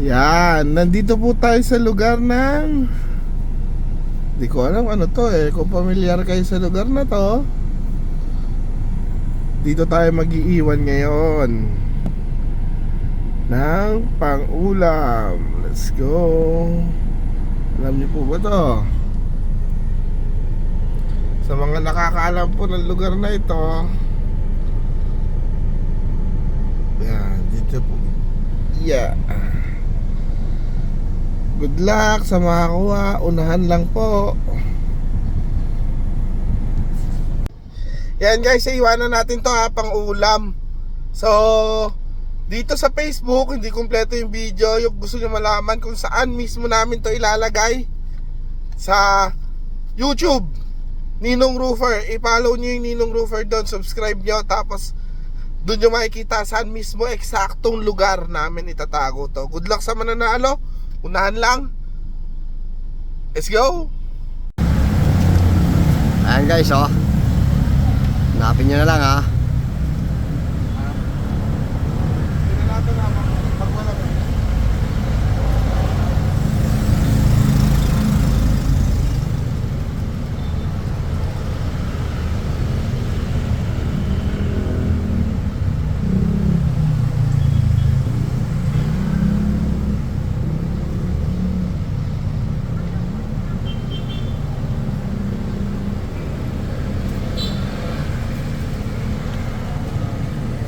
Yan, nandito po tayo sa lugar ng Di ko alam ano to eh, kung pamilyar kayo sa lugar na to. Dito tayo mag-iiwan ngayon ng pang-ulam. Let's go. Alam niyo po ba to? Sa mga nakakaalam po ng lugar na ito Yan, dito po. Yeah Good luck sa mga kuha. Unahan lang po. Yan guys, iwanan natin to ha, pang ulam. So, dito sa Facebook, hindi kompleto yung video. Yung gusto nyo malaman kung saan mismo namin to ilalagay. Sa YouTube, Ninong Roofer. I-follow nyo yung Ninong Roofer doon. Subscribe nyo. Tapos, doon nyo makikita saan mismo eksaktong lugar namin itatago to. Good luck sa mananalo. Unahan lang. Let's go! Ayan guys oh. Hanapin nyo na lang ha.